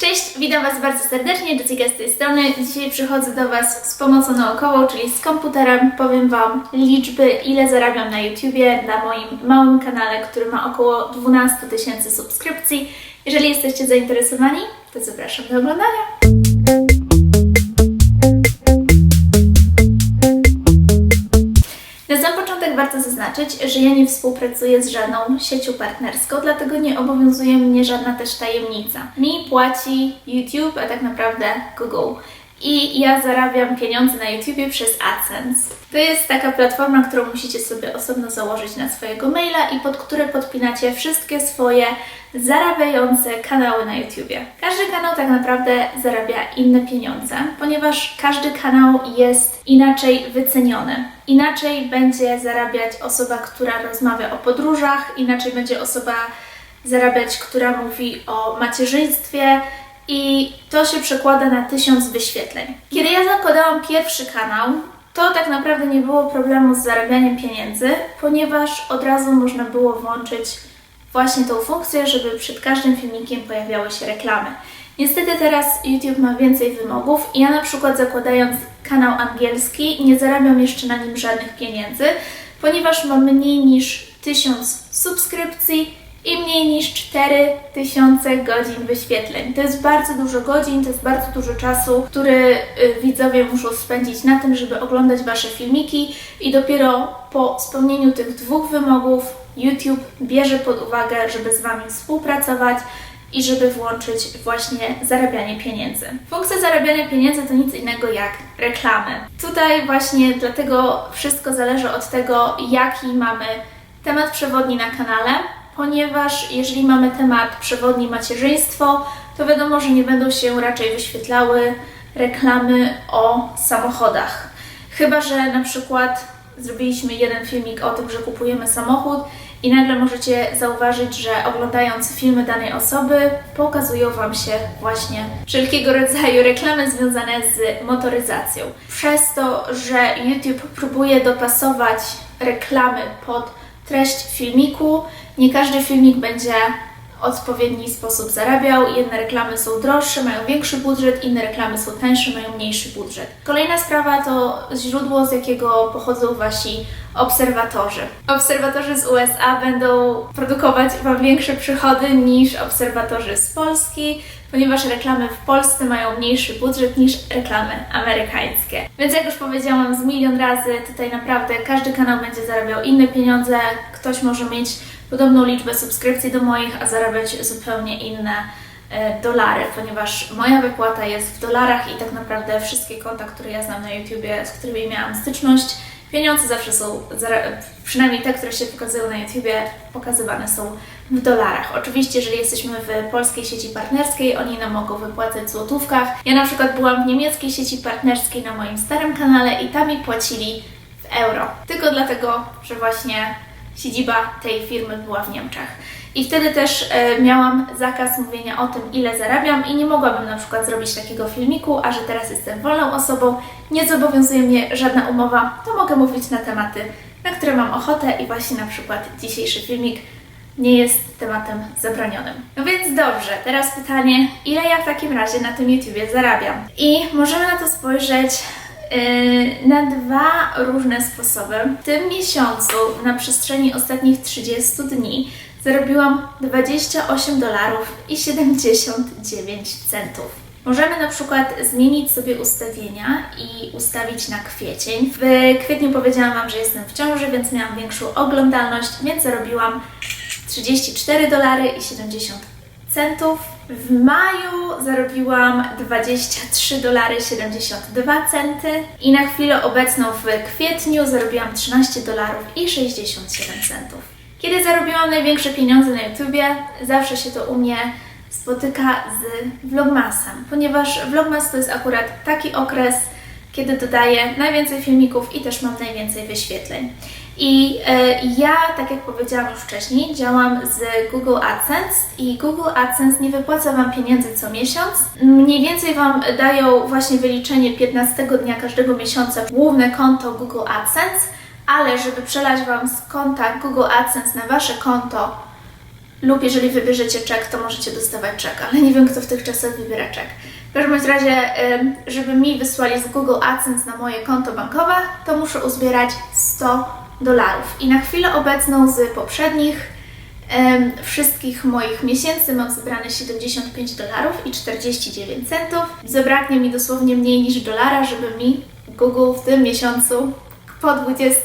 Cześć, witam Was bardzo serdecznie, Jessica z tej strony. Dzisiaj przychodzę do Was z pomocą naukową, czyli z komputerem. Powiem Wam liczby, ile zarabiam na YouTubie, na moim małym kanale, który ma około 12 tysięcy subskrypcji. Jeżeli jesteście zainteresowani, to zapraszam do oglądania. Warto zaznaczyć, że ja nie współpracuję z żadną siecią partnerską, dlatego nie obowiązuje mnie żadna też tajemnica. Mi płaci YouTube, a tak naprawdę Google. I ja zarabiam pieniądze na YouTubie przez AdSense. To jest taka platforma, którą musicie sobie osobno założyć na swojego maila i pod które podpinacie wszystkie swoje zarabiające kanały na YouTubie. Każdy kanał tak naprawdę zarabia inne pieniądze, ponieważ każdy kanał jest inaczej wyceniony. Inaczej będzie zarabiać osoba, która rozmawia o podróżach, inaczej będzie osoba zarabiać, która mówi o macierzyństwie, i to się przekłada na tysiąc wyświetleń. Kiedy ja zakładałam pierwszy kanał, to tak naprawdę nie było problemu z zarabianiem pieniędzy, ponieważ od razu można było włączyć właśnie tą funkcję, żeby przed każdym filmikiem pojawiały się reklamy. Niestety teraz YouTube ma więcej wymogów i ja na przykład zakładając kanał angielski nie zarabiam jeszcze na nim żadnych pieniędzy, ponieważ mam mniej niż 1000 subskrypcji i mniej niż 4000 godzin wyświetleń. To jest bardzo dużo godzin, to jest bardzo dużo czasu, który y, widzowie muszą spędzić na tym, żeby oglądać Wasze filmiki i dopiero po spełnieniu tych dwóch wymogów YouTube bierze pod uwagę, żeby z Wami współpracować i żeby włączyć właśnie zarabianie pieniędzy. Funkcja zarabiania pieniędzy to nic innego jak reklamy. Tutaj właśnie dlatego wszystko zależy od tego, jaki mamy temat przewodni na kanale, ponieważ jeżeli mamy temat przewodni macierzyństwo, to wiadomo, że nie będą się raczej wyświetlały reklamy o samochodach. Chyba, że na przykład zrobiliśmy jeden filmik o tym, że kupujemy samochód i nagle możecie zauważyć, że oglądając filmy danej osoby pokazują Wam się właśnie wszelkiego rodzaju reklamy związane z motoryzacją. Przez to, że YouTube próbuje dopasować reklamy pod treść filmiku, nie każdy filmik będzie odpowiedni sposób zarabiał. Jedne reklamy są droższe, mają większy budżet, inne reklamy są tańsze, mają mniejszy budżet. Kolejna sprawa to źródło, z jakiego pochodzą Wasi obserwatorzy. Obserwatorzy z USA będą produkować Wam większe przychody niż obserwatorzy z Polski, ponieważ reklamy w Polsce mają mniejszy budżet niż reklamy amerykańskie. Więc jak już powiedziałam z milion razy, tutaj naprawdę każdy kanał będzie zarabiał inne pieniądze. Ktoś może mieć podobną liczbę subskrypcji do moich, a zarabiać zupełnie inne e, dolary, ponieważ moja wypłata jest w dolarach i tak naprawdę wszystkie konta, które ja znam na YouTubie, z którymi miałam styczność, pieniądze zawsze są, przynajmniej te, które się pokazują na YouTubie, pokazywane są w dolarach. Oczywiście, jeżeli jesteśmy w polskiej sieci partnerskiej, oni nam mogą wypłacać w złotówkach. Ja na przykład byłam w niemieckiej sieci partnerskiej na moim starym kanale i tam mi płacili w euro. Tylko dlatego, że właśnie siedziba tej firmy była w Niemczech. I wtedy też e, miałam zakaz mówienia o tym, ile zarabiam i nie mogłabym na przykład zrobić takiego filmiku, a że teraz jestem wolną osobą, nie zobowiązuje mnie żadna umowa, to mogę mówić na tematy, na które mam ochotę i właśnie na przykład dzisiejszy filmik nie jest tematem zabronionym. No więc dobrze, teraz pytanie, ile ja w takim razie na tym YouTubie zarabiam? I możemy na to spojrzeć na dwa różne sposoby. W tym miesiącu, na przestrzeni ostatnich 30 dni, zarobiłam 28 dolarów i 79 centów. Możemy na przykład zmienić sobie ustawienia i ustawić na kwiecień. W kwietniu powiedziałam Wam, że jestem w ciąży, więc miałam większą oglądalność, więc zarobiłam 34 dolary i 70 centów. W maju zarobiłam 23 dolary 72 centy i na chwilę obecną w kwietniu zarobiłam 13 dolarów i 67 centów. Kiedy zarobiłam największe pieniądze na YouTubie, zawsze się to u mnie spotyka z Vlogmasem, ponieważ Vlogmas to jest akurat taki okres, kiedy dodaję najwięcej filmików i też mam najwięcej wyświetleń. I e, ja, tak jak powiedziałam już wcześniej, działam z Google AdSense i Google AdSense nie wypłaca Wam pieniędzy co miesiąc. Mniej więcej Wam dają właśnie wyliczenie 15 dnia każdego miesiąca główne konto Google AdSense, ale żeby przelać Wam z konta Google AdSense na Wasze konto lub jeżeli wybierzecie czek, to możecie dostawać czek, ale nie wiem, kto w tych czasach wybiera czek. W każdym razie, żeby mi wysłali z Google AdSense na moje konto bankowe, to muszę uzbierać 100 dolarów. I na chwilę obecną z poprzednich wszystkich moich miesięcy mam zebrane 75 dolarów i 49 centów. Zabraknie mi dosłownie mniej niż dolara, żeby mi Google w tym miesiącu po 20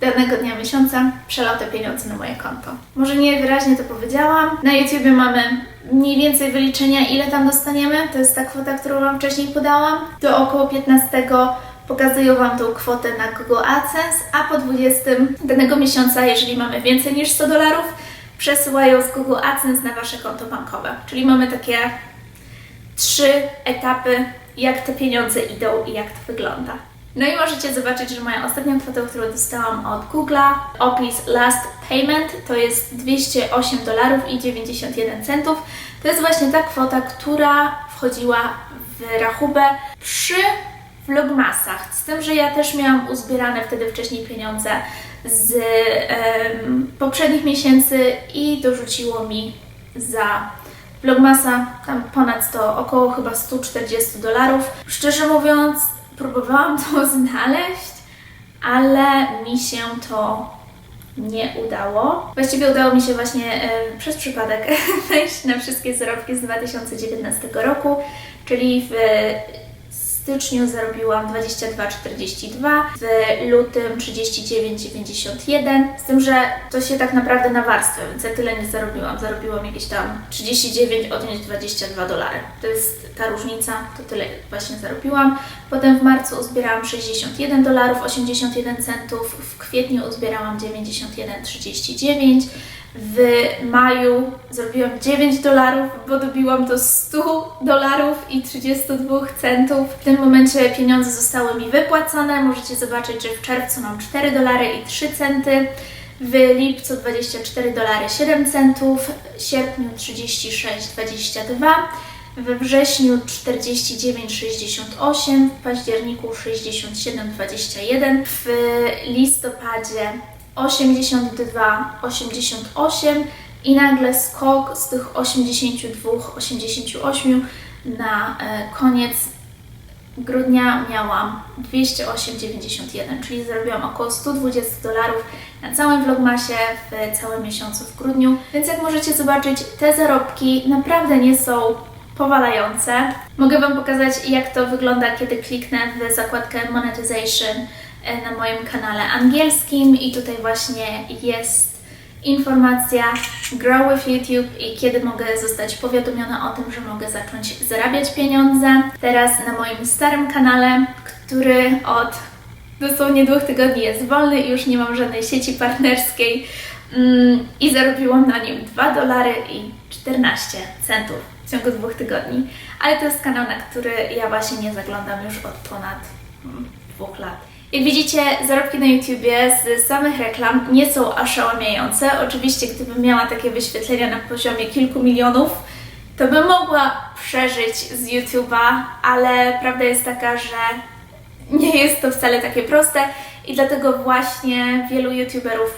danego dnia miesiąca przelał te pieniądze na moje konto. Może nie wyraźnie to powiedziałam. Na YouTubie mamy mniej więcej wyliczenia, ile tam dostaniemy. To jest ta kwota, którą Wam wcześniej podałam. Do około 15 pokazuję Wam tą kwotę na Google AdSense, a po 20 danego miesiąca, jeżeli mamy więcej niż 100 dolarów, przesyłają z Google AdSense na Wasze konto bankowe. Czyli mamy takie trzy etapy, jak te pieniądze idą i jak to wygląda. No i możecie zobaczyć, że moja ostatnia kwota, którą dostałam od Google'a, opis Last Payment, to jest 208 dolarów i 91 centów. To jest właśnie ta kwota, która wchodziła w rachubę przy vlogmasach. Z tym, że ja też miałam uzbierane wtedy wcześniej pieniądze z em, poprzednich miesięcy i dorzuciło mi za Vlogmasa tam ponad 100, około chyba 140 dolarów. Szczerze mówiąc, próbowałam to znaleźć, ale mi się to nie udało. Właściwie udało mi się właśnie e, przez przypadek wejść na wszystkie zarobki z 2019 roku, czyli w styczniu zarobiłam 22,42, w lutym 39,91, z tym, że to się tak naprawdę na warstwę, więc ja tyle nie zarobiłam. Zarobiłam jakieś tam 39 odjąć 22 dolary. To jest ta różnica, to tyle właśnie zarobiłam. Potem w marcu uzbierałam 61 dolarów 81 centów, w kwietniu uzbierałam 91,39 w maju zrobiłam 9 dolarów, bo dobiłam do 100 dolarów i 32 centów. W tym momencie pieniądze zostały mi wypłacone. Możecie zobaczyć, że w czerwcu mam 4 dolary i 3 centy. W lipcu 24 dolary 7 centów, w sierpniu 36,22, we wrześniu 49,68, w październiku 67,21, w listopadzie 82, 88 i nagle skok z tych 82, 88 na e, koniec grudnia miałam 208,91, czyli zarobiłam około 120 dolarów na całym vlogmasie w całym miesiącu w grudniu. Więc jak możecie zobaczyć, te zarobki naprawdę nie są powalające. Mogę Wam pokazać, jak to wygląda, kiedy kliknę w zakładkę Monetization e, na moim kanale angielskim i tutaj właśnie jest informacja Grow with YouTube i kiedy mogę zostać powiadomiona o tym, że mogę zacząć zarabiać pieniądze. Teraz na moim starym kanale, który od dosłownie dwóch tygodni jest wolny i już nie mam żadnej sieci partnerskiej mm, i zarobiłam na nim 2 dolary i 14 centów w ciągu dwóch tygodni. Ale to jest kanał, na który ja właśnie nie zaglądam już od ponad mm, dwóch lat. Jak widzicie, zarobki na YouTubie z samych reklam nie są oszałamiające. Oczywiście, gdybym miała takie wyświetlenia na poziomie kilku milionów, to bym mogła przeżyć z YouTube'a, ale prawda jest taka, że nie jest to wcale takie proste i dlatego właśnie wielu YouTuberów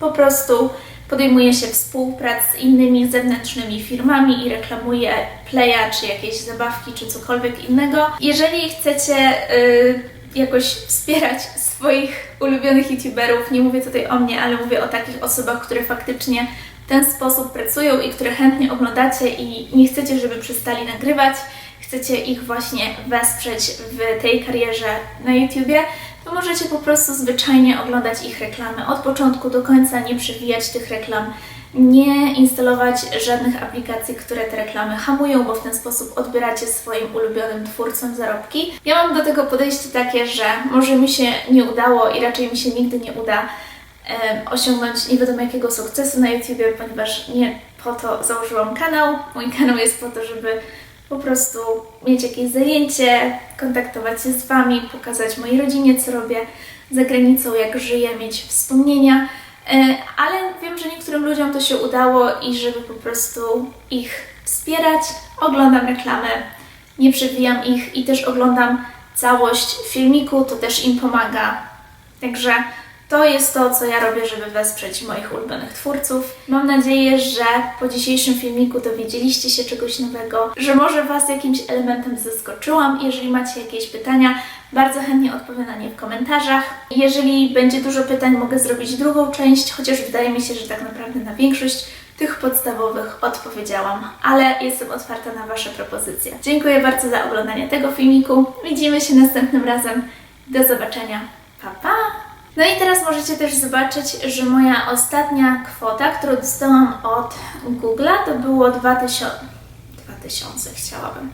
po prostu podejmuje się współprac z innymi zewnętrznymi firmami i reklamuje Playa, czy jakieś zabawki, czy cokolwiek innego. Jeżeli chcecie y, jakoś wspierać swoich ulubionych YouTuberów, nie mówię tutaj o mnie, ale mówię o takich osobach, które faktycznie w ten sposób pracują i które chętnie oglądacie i nie chcecie, żeby przestali nagrywać, chcecie ich właśnie wesprzeć w tej karierze na YouTubie, to możecie po prostu zwyczajnie oglądać ich reklamy od początku do końca, nie przewijać tych reklam, nie instalować żadnych aplikacji, które te reklamy hamują, bo w ten sposób odbieracie swoim ulubionym twórcom zarobki. Ja mam do tego podejście takie, że może mi się nie udało i raczej mi się nigdy nie uda em, osiągnąć nie wiadomo jakiego sukcesu na YouTubie, ponieważ nie po to założyłam kanał. Mój kanał jest po to, żeby po prostu mieć jakieś zajęcie, kontaktować się z Wami, pokazać mojej rodzinie, co robię za granicą, jak żyję, mieć wspomnienia. E, Ale wiem, że niektórym ludziom to się udało i żeby po prostu ich wspierać, oglądam reklamy, nie przewijam ich i też oglądam całość filmiku, to też im pomaga. Także To jest to, co ja robię, żeby wesprzeć moich ulubionych twórców. Mam nadzieję, że po dzisiejszym filmiku dowiedzieliście się czegoś nowego, że może Was jakimś elementem zaskoczyłam. Jeżeli macie jakieś pytania, bardzo chętnie odpowiem na nie w komentarzach. Jeżeli będzie dużo pytań, mogę zrobić drugą część, chociaż wydaje mi się, że tak naprawdę na większość tych podstawowych odpowiedziałam, ale jestem otwarta na Wasze propozycje. Dziękuję bardzo za oglądanie tego filmiku. Widzimy się następnym razem. Do zobaczenia. Pa, pa! No i teraz możecie też zobaczyć, że moja ostatnia kwota, którą dostałam od Google'a, to było 2000, 2000 chciałabym.